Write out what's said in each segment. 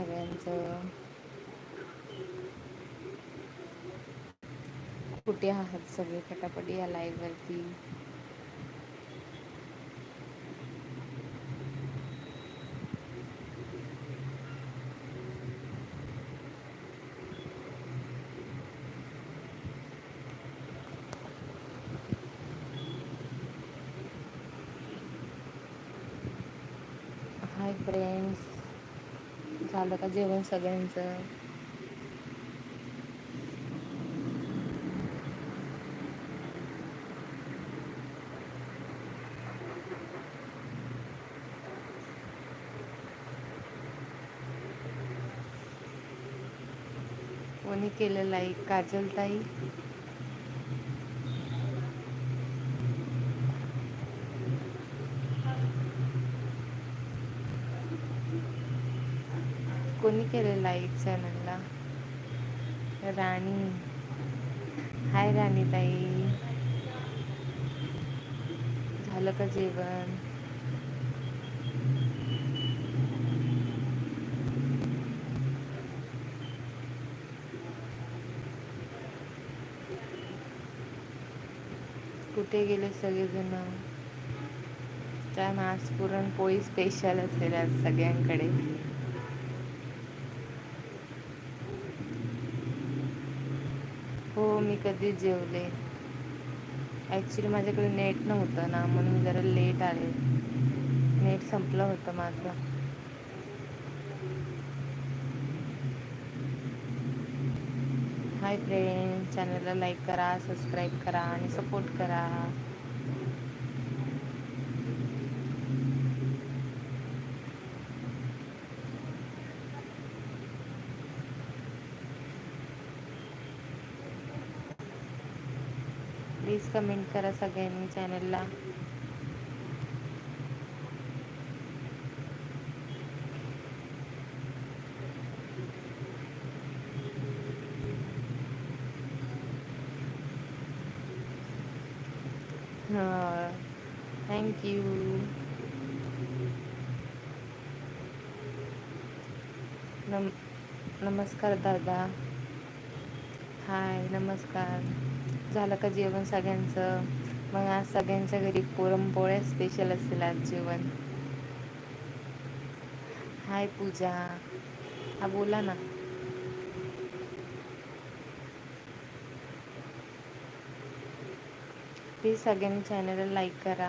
सगळ्यांचं. कुठे आहात सगळे फटाफट या लाईव्ह वरती हाय फ्रेंड्स झालं का जेवण सगळ्यांचं? कोणी केलं लाईक काजल ताई कोणी केले लाईक चॅनलला राणी. हाय राणी ताई. झालं का जेवण? कुठे गेले सगळेजण? काय मास पुरणपोळी स्पेशल असेल आज सगळ्यांकडे हो मी कधीच जेवले. ॲक्च्युली माझ्याकडे नेट नव्हतं ना म्हणून जरा लेट आले. नेट संपलं होतं माझं. हाय फ्रेंड चॅनलला लाईक करा सबस्क्राईब करा आणि सपोर्ट करा. प्लीज़ कमेंट करा सगळ्यांनी चॅनलला हाँ थँक्यू नम नमस्कार दादा। हाय नमस्कार। झालं का जेवण सगळ्यांचं? मग आज सगळ्यांच्या घरी पुरणपोळ्या स्पेशल असेल आज जेवण. हाय पूजा. हा बोला ना. प्लीज सगळ्यांनी चॅनलला लाईक करा.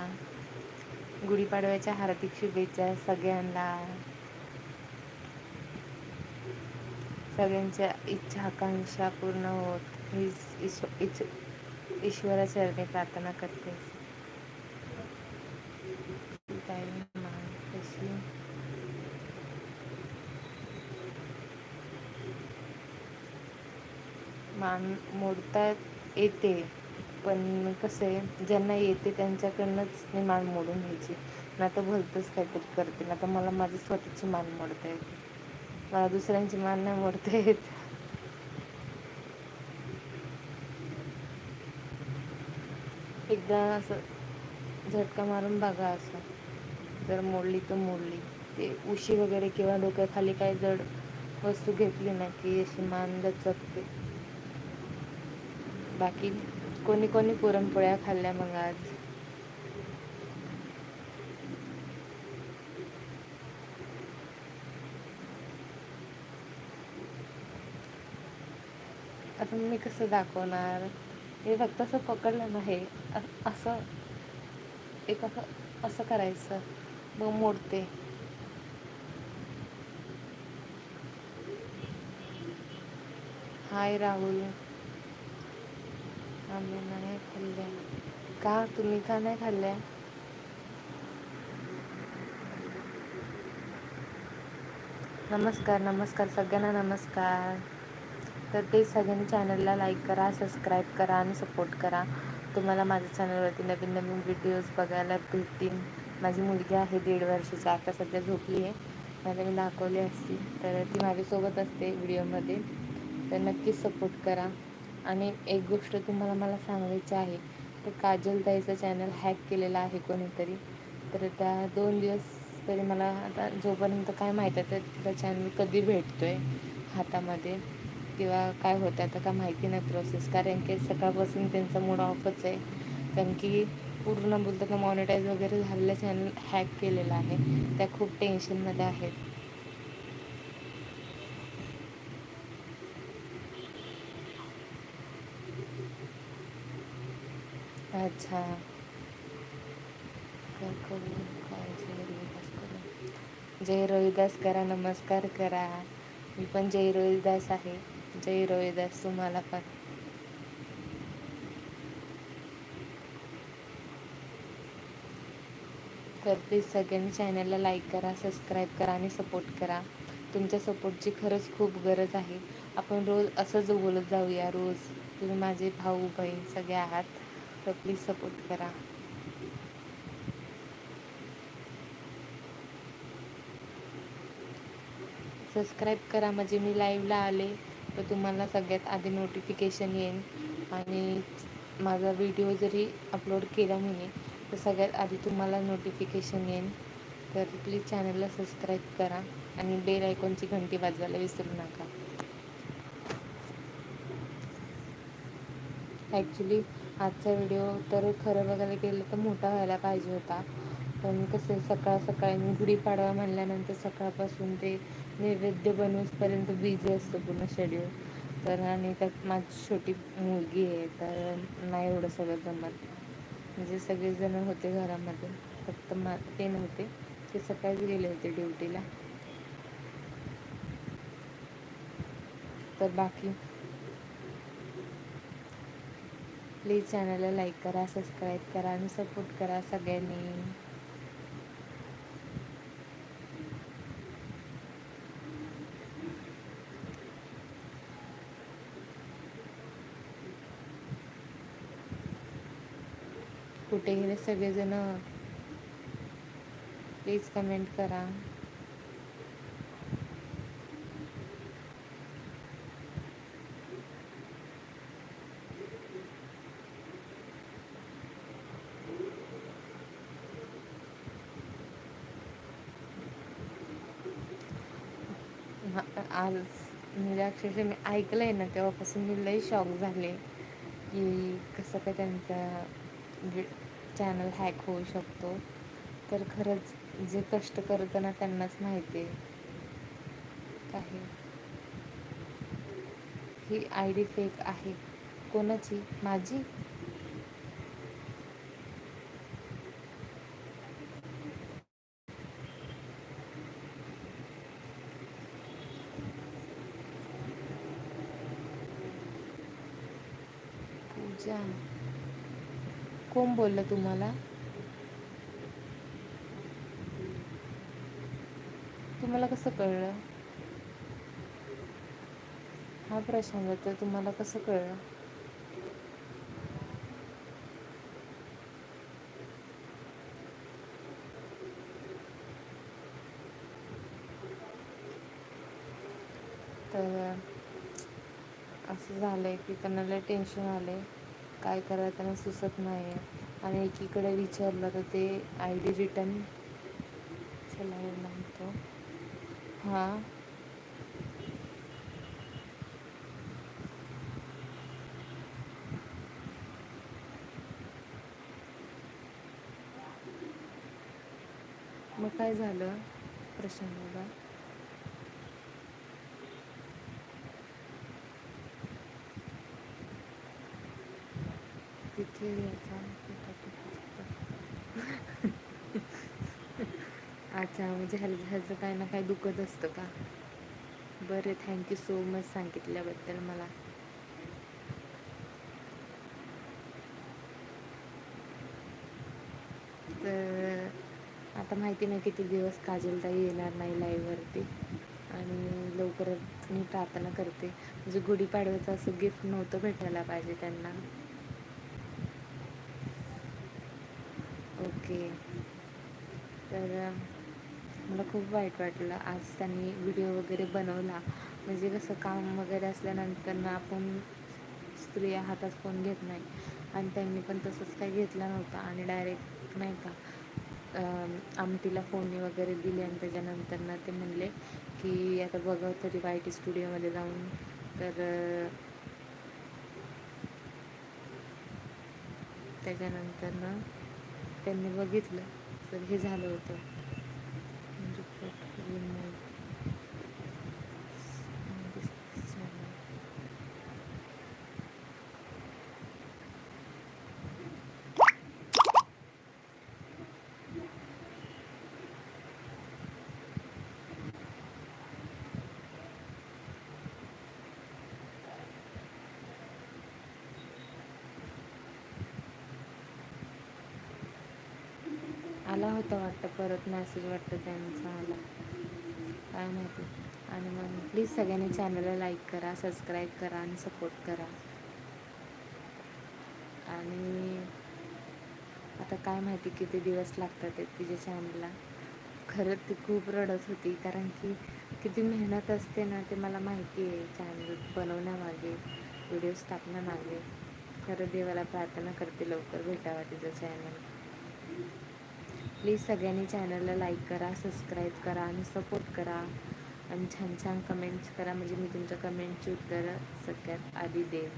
गुढीपाडव्याच्या हार्दिक शुभेच्छा सगळ्यांना. सगळ्यांच्या इच्छा आकांक्षा पूर्ण होत. हीच ईश्व इच्छ ईश्वराचरणी प्रार्थना करते. मान मान मोडता येते पण कसं आहे ज्यांना येते त्यांच्याकडनंच मी मान मोडून घ्यायची. ना तर भलतंच काहीतरी करते ना तर मला माझी स्वतःची मान मोडता येते. मला दुसऱ्यांची मान नाही मोडता येत. एकदा असं झटका मारून बघा असं. जर मोडली तर मोडली. ते उशी वगैरे किंवा डोक्याखाली काही जड वस्तू घेतली ना की अशी मान दचकते बाकी कोणी कोणी पुरणपोळ्या खाल्ल्या मग आज. आता मी कसं दाखवणार? हे फक्त असं पकडलं नाही. असं एक असं असं करायचं. मग मोडते. हाय राहुल. आम्ही नाही खाल्ल्या. का? तुम्ही का नाही खाल्ल्या? नमस्कार नमस्कार. सगळ्यांना नमस्कार. तर ते सगळ्यांनी चॅनलला लाईक करा सबस्क्राईब करा आणि सपोर्ट करा. तुम्हाला माझ्या चॅनलवरती नवीन नवीन व्हिडिओज बघायला भेटतील. माझी मुलगी आहे दीड वर्षाची आता सध्या झोपली आहे मला मी दाखवली असती तर ती माझ्यासोबत असते व्हिडिओमध्ये तर नक्कीच सपोर्ट करा. आणि एक गोष्ट तुम्हाला मला सांगायची आहे तर काजल ताईचं चॅनल हॅक केलेलं आहे कोणीतरी. तर त्या दोन दिवस तरी मला आता जोपर्यंत काय माहीत आहे तर त्या चॅनल कधी भेटतो आहे हातामध्ये. किंवा काय होतं आता का माहिती नाही प्रोसेस कारण की सकाळपासून त्यांचा मूड ऑफच आहे. कारण की पूर्ण बोलतं का मॉनिटाईज वगैरे झालेलं चॅनल हॅक केलेलं आहे. त्या खूप टेन्शनमध्ये आहेत. अच्छा. काय करू? काय जय रोहिदास करू जय रोहिदास करा नमस्कार करा. मी पण जय रोहिदास आहे. जय रोहिदास तुम्हाला पण. तर प्लीज सगळ्यांनी चॅनलला लाईक करा सबस्क्राईब करा आणि सपोर्ट करा. तुमच्या सपोर्टची खरंच खूप गरज आहे. आपण रोज असंच बोलत जाऊया रोज. तुम्ही माझे भाऊ बहीण सगळे आहात तर प्लीज सपोर्ट करा. सबस्क्राईब करा म्हणजे मी लाईव्हला आले. तर तुम्हाला सगळ्यात आधी नोटिफिकेशन येईल आणि माझा व्हिडिओ जरी अपलोड केला मी तर सगळ्यात आधी तुम्हाला नोटिफिकेशन येईल तर प्लीज चॅनलला सबस्क्राईब करा आणि बेल आयकॉनची घंटी वाजवायला विसरू नका. ॲक्च्युली आजचा व्हिडिओ तर खरं बघायला गेलं तर मोठा व्हायला पाहिजे होता. पण कसं सकाळ सकाळी गुढीपाडवा म्हणल्यानंतर सकाळपासून ते नैवेद्य बनवूसपर्यंत बिझी असतो पूर्ण शेड्यूल तर आणि त्यात माझी छोटी मुलगी आहे तर नाही एवढं सगळं जमत. म्हणजे सगळेजण होते घरामध्ये. फक्त मा ते नव्हते. ते सकाळीच गेले होते ड्युटीला तर बाकी? प्लीज चॅनलला लाईक करा सबस्क्राईब करा आणि सपोर्ट करा सगळ्यांनी. कुठे गेले सगळेजण. प्लीज कमेंट करा. आज म्हणजे अक्षरशः मी ऐकलं आहे ना तेव्हापासून मी लई शॉक झाले की कसं काय त्यांचा चॅनल हॅक होऊ शकतो. तर खरंच जे कष्ट करतं ना त्यांनाच माहिती आहे. काही. ही आय डी फेक आहे. कोणाची? माझी? पूजा. कोण बोललं तुम्हाला? तुम्हाला कसं कळलं? हा प्रश्न होता तुम्हाला कसं कळलं? तर असं झालं आहे की त्यांना लय टेन्शन आलं आहे काय करायचं त्यांना सुचत नाही. आहे आणि एकीकडे विचारलं तर ते आय डी रिटर्न चला म्हणतो. हां. मग काय झालं प्रशांतला तिथे अच्छा म्हणजे ह्याला ह्याचं काही ना काही दुखत असतं का? बरं थँक्यू सो मच सांगितल्याबद्दल मला. तर आता माहिती नाही किती दिवस काजलताई येणार नाही लाईव्हवरती आणि लवकरच मी प्रार्थना करते. म्हणजे गुढीपाडव्याचं असं गिफ्ट नव्हतं भेटायला पाहिजे त्यांना. ओके. तर मला खूप वाईट वाटलं. आज त्यांनी व्हिडिओ वगैरे बनवला. म्हणजे कसं काम वगैरे असल्यानंतर ना आपण स्त्रिया हातात फोन घेत नाही. आणि त्यांनी पण तसंच काही घेतला नव्हता आणि डायरेक्ट नाही का आमटीला फोडणी वगैरे दिली आणि त्याच्यानंतर ना ते म्हणले की आता बघा तरी वाईट टी स्टुडिओमध्ये जाऊन. तर त्याच्यानंतर ना त्यांनी बघितलं. तर हे झालं होतं. आला होता वाटतं परत मॅसेज वाटतं त्यांचा आला. काय माहिती. आणि मग प्लीज सगळ्यांनी चॅनलला लाईक करा सबस्क्राईब करा आणि सपोर्ट करा. आणि आता काय माहिती किती दिवस लागतात तिच्या चॅनलला खरंच ती खूप रडत होती कारण की किती मेहनत असते ना ते मला माहिती आहे. चॅनल बनवण्यामागे व्हिडिओज टाकण्यामागे. खरं देवाला प्रार्थना करते लवकर भेटावा तिचं चॅनल प्लीज सगळ्यांनी चॅनलला लाईक करा सबस्क्राईब करा आणि सपोर्ट करा. आणि छान छान कमेंट्स करा. म्हणजे मी तुमच्या कमेंटची उत्तरं सगळ्यात आधी देईन.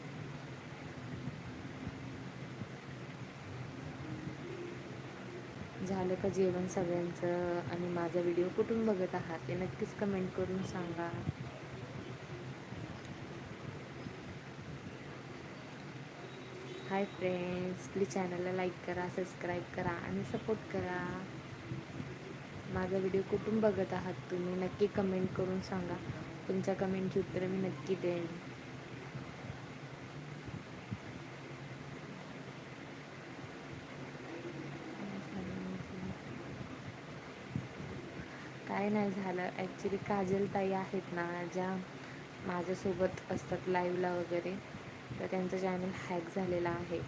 झालं का जेवण सगळ्यांचं? आणि माझा व्हिडिओ कुठून बघत आहात ते नक्कीच कमेंट करून सांगा. हाय फ्रेंड्स प्लीज चॅनलला लाईक करा सबस्क्राईब करा आणि सपोर्ट करा. माझा व्हिडिओ कुठून बघत आहात तुम्ही? नक्की कमेंट करून सांगा. तुमच्या कमेंटची उत्तरं मी नक्की देईन. काय नाही झालं. ॲक्च्युली काजल ताई आहेत ना ज्या माझ्यासोबत असतात लाईव्हला वगैरे. तर त्यांचं चॅनल हॅक झालेलं आहे.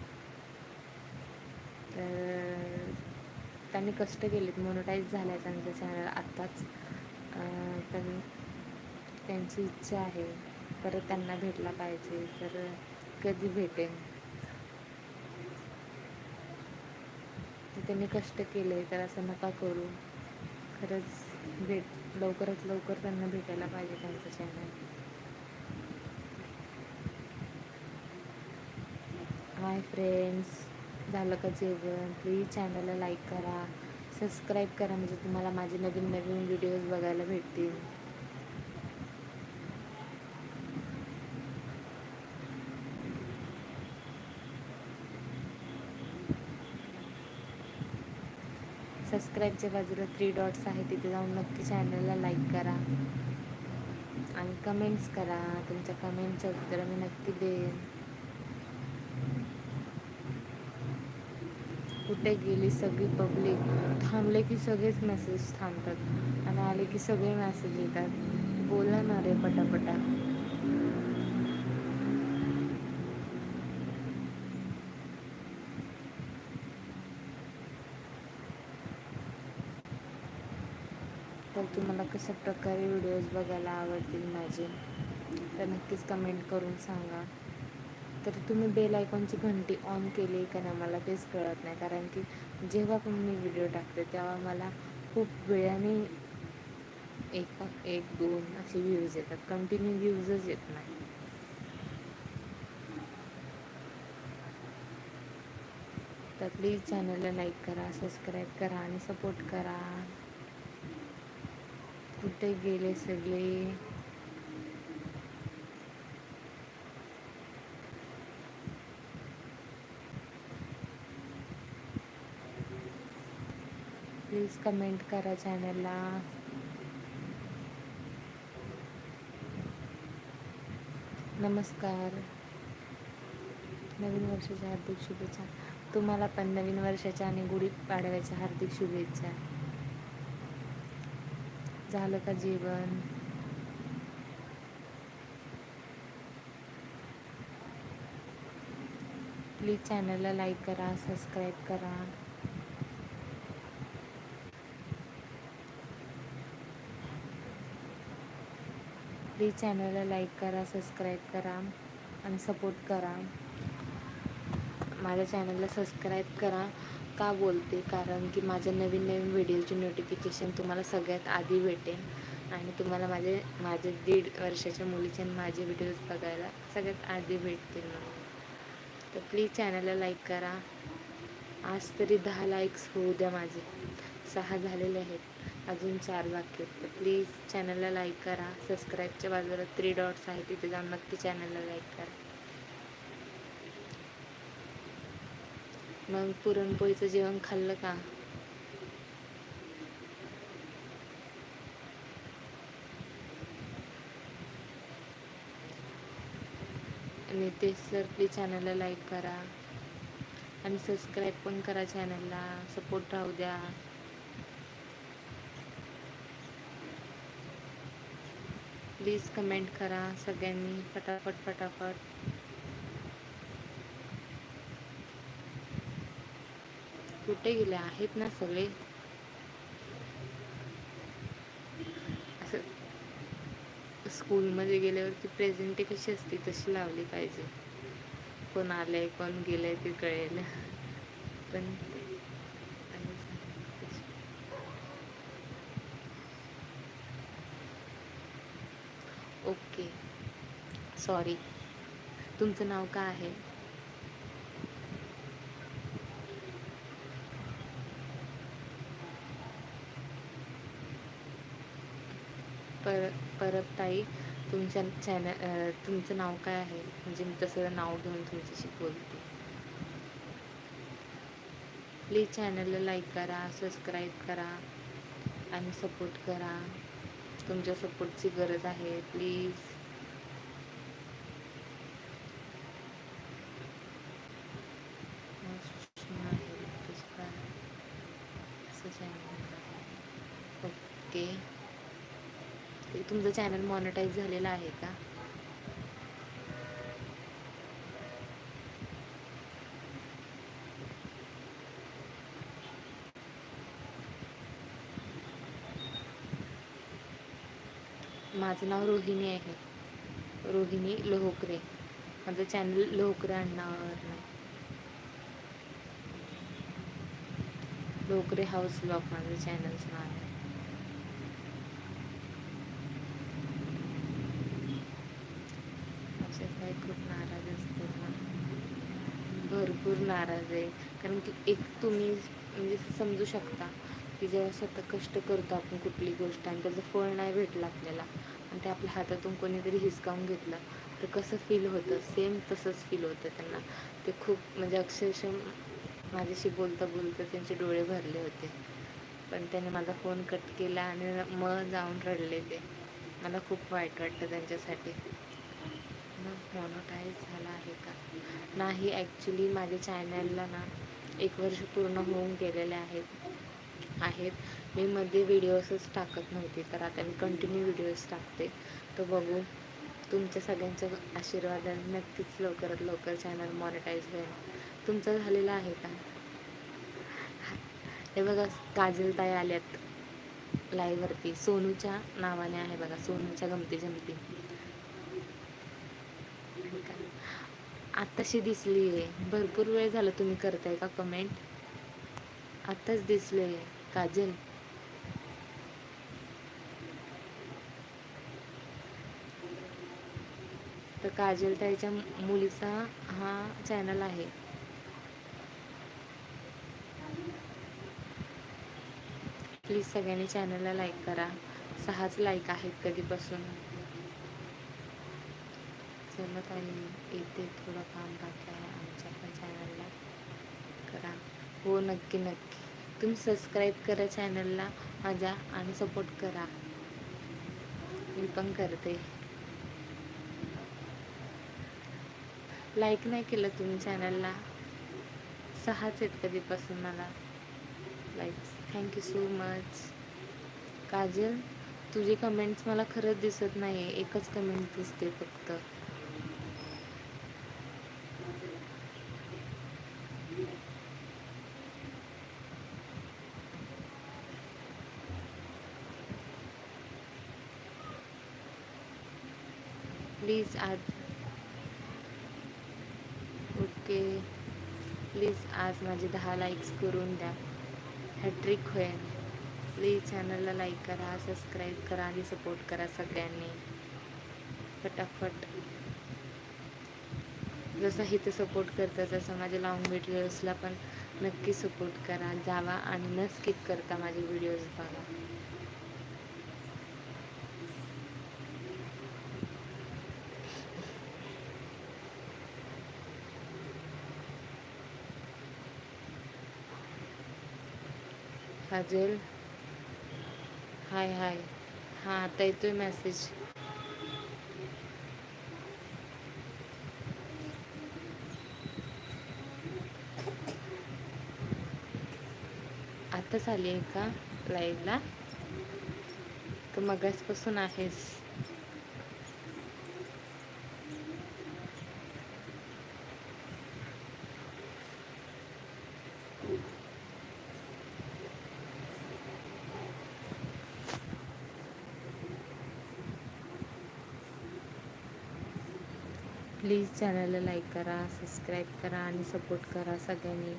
तर त्यांनी कष्ट केलेत मोनोटाईज झालं आहे त्यांचं चॅनल आत्ताच. तर त्यांची इच्छा आहे परत त्यांना भेटला पाहिजे तर कधी भेटेन? त्यांनी कष्ट केले तर असं नका करू. खरंच भेट लवकरात लवकर त्यांना भेटायला पाहिजे त्यांचं चॅनल हाय फ्रेंड्स झालं का जेवण? प्लीज चॅनलला लाईक करा. सबस्क्राईब करा म्हणजे तुम्हाला माझे नवीन नवीन व्हिडिओज बघायला भेटतील. सबस्क्राईबच्या बाजूला थ्री डॉट्स आहे तिथे जाऊन नक्की चॅनलला लाईक करा. आणि कमेंट्स करा. तुमच्या कमेंटच्या उत्तर मी नक्की देईन. कुठे गेली सगळी पब्लिक थांबले की सगळेच मेसेज थांबतात. आणि आले की सगळे मेसेज येतात. बोला ना रे पटापटा. तर तुम्हाला कशा प्रकारे व्हिडिओज बघायला आवडतील माझे? तर नक्कीच कमेंट करून सांगा. तर तुम्ही बेल आयकॉनची घंटी ऑन केली का नाही मला तेच कळत नाही. कारण की जेव्हा पण मी व्हिडिओ टाकते तेव्हा मला खूप वेळाने एक एक दोन असे व्ह्यूज येतात. कंटिन्यू व्ह्यूजच येत नाही. तर प्लीज चॅनलला लाईक करा सबस्क्राईब करा आणि सपोर्ट करा. कुठे गेले सगळे? प्लीज कमेंट करा चॅनलला नमस्कार. नवीन वर्षाच्या हार्दिक शुभेच्छा. तुम्हाला पण नवीन वर्षाच्या आणि गुढीपाडव्याच्या हार्दिक शुभेच्छा. झालं का जेवण? प्लीज चॅनलला लाईक करा सबस्क्राईब करा. प्लीज चॅनलला लाईक करा सबस्क्राईब करा आणि सपोर्ट करा. माझ्या चॅनलला सबस्क्राईब करा. का बोलते? कारण की माझ्या नवीन नवीन व्हिडिओची नोटिफिकेशन तुम्हाला सगळ्यात आधी भेटेल आणि तुम्हाला माझे माझे दीड वर्षाच्या मुलीचे आणि माझे व्हिडिओज बघायला सगळ्यात आधी भेटतील म्हणून. तर प्लीज चॅनलला लाईक करा. आज तरी दहा लाईक्स होऊ द्या माझे. सहा झालेले आहेत. अजून चार बाकी आहेत. तर प्लीज चॅनलला लाईक करा. सबस्क्राईबच्या बाजूला थ्री डॉट्स आहेत तिथे जाऊन नक्की चॅनलला लाईक करा. मग पुरणपोळीचं जेवण खाल्लं का? आणि ते सर प्लीज चॅनलला लाईक करा. आणि सबस्क्राईब पण करा चॅनलला सपोर्ट राहू द्या. प्लीज कमेंट करा सगळ्यांनी. फटाफट फटाफट कुठे गेले? आहेत ना सगळे. असं स्कूलमध्ये गेल्यावरती प्रेझेंटी कशी असते? तशी लावली पाहिजे. कोण आलंय कोण गेलंय ते कळेल. पण ओके. सॉरी. तुमचं नाव काय आहे? पर परत ताई तुमच्या चॅनल तुमचं नाव काय आहे? म्हणजे मी तसं नाव घेऊन तुमच्याशी बोलते. प्लीज चॅनलला लाईक करा सबस्क्राईब करा आणि सपोर्ट करा. तुमच्या सपोर्टची गरज आहे प्लीज ओके तुमचं चॅनल मॉनिटाईज झालेलं आहे का? माझं नाव रोहिणी आहे. रोहिणी लोहकरे. माझं चॅनल लोहकरे अण्णावर लोकरे हाऊस ब्लॉक माझं चॅनलचं नाव आहे असे काही खूप नाराज असतो ना. भरपूर नाराज आहे. कारण की एक तुम्ही म्हणजे समजू शकता की जेव्हा स्वतः कष्ट करतो आपण कुठली गोष्ट आणि त्याचं फळ नाही भेटलं आपल्याला आणि ते आपल्या हातातून कोणीतरी हिसकावून घेतलं तर कसं फील होतं? सेम तसंच फील होतं त्यांना. ते खूप म्हणजे अक्षरशः माझ्याशी बोलता बोलता त्यांचे डोळे भरले होते. पण त्याने माझा फोन कट केला आणि मग जाऊन रडले ते. मला खूप वाईट वाटतं त्यांच्यासाठी. मॉनोटाईज झाला आहे का? नाही ॲक्च्युली माझ्या चॅनलला ना एक वर्ष पूर्ण होऊन गेलेले आहेत. आहेत. मी मध्ये व्हिडिओजच टाकत नव्हते तर आता मी कंटिन्यू व्हिडिओज टाकते. तर बघू. तुमच्या सगळ्यांच्या आशीर्वादाने नक्कीच लवकरात लवकर चॅनल मॉनिटाईज होईल. तुमचं झालेलं आहे का? हे बघा काजलताई आल्यात. लाईव्हवरती सोनूच्या नावाने आहे बघा सोनूच्या गमती जमती आत्ताशी दिसली आहे. भरपूर वेळ झाला तुम्ही करताय का कमेंट आत्ताच दिसले काजल. तर काजल ताईच्या मुलीचा हा चॅनल आहे. प्लीज सगळ्यांनी चॅनलला लाईक करा. सहाच लाईक आहेत कधीपासून. चला येते थोडं काम बाकी आहे आमच्या पण चॅनलला करा. हो नक्की नक्की. तुम्ही सबस्क्राईब करा चॅनलला माझ्या आणि सपोर्ट करा. मी पण करते. लाईक नाही केलं तुम्ही चॅनलला सहाच आहेत कधीपासून मला likes thank you so much Kajal तुझे कमेंट्स मला खरंच दिसत नाही आहे एकच कमेंट दिसते फक्त प्लीज आज. ओके. प्लीज आज माझे दहा लाईक्स करून द्या. हॅट्रिक होईल प्लीज चॅनलला लाईक करा सबस्क्राईब करा आणि सपोर्ट करा सगळ्यांनी. फटाफट. जसं इथे सपोर्ट करतं तसं माझ्या लॉंग व्हिडिओजला पण नक्की सपोर्ट करा. जावा आणि न स्किप करता माझे व्हिडिओज बघा. काजल हाय हाय. हां आता येतोय मॅसेज आताच आली आहे का लाईव्हला तर मगासपासून आहेस प्लीज चॅनलला लाईक करा सबस्क्राईब करा आणि सपोर्ट करा सगळ्यांनी.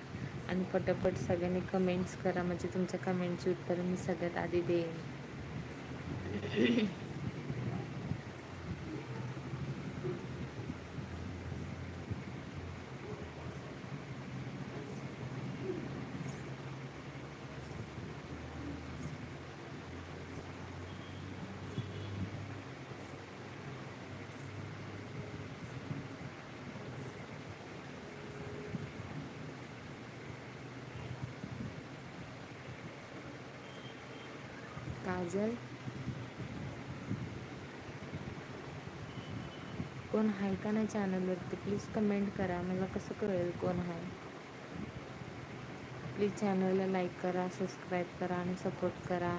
आणि पटापट सगळ्यांनी कमेंट्स करा. म्हणजे तुमच्या कमेंटची उत्तरं मी सगळ्यात आधी देईन. काजल. कोण आहे का नाही चॅनलवरती प्लीज कमेंट करा. मला कसं कळेल कोण आहे? प्लीज चॅनलला लाईक करा सबस्क्राईब करा आणि सपोर्ट करा.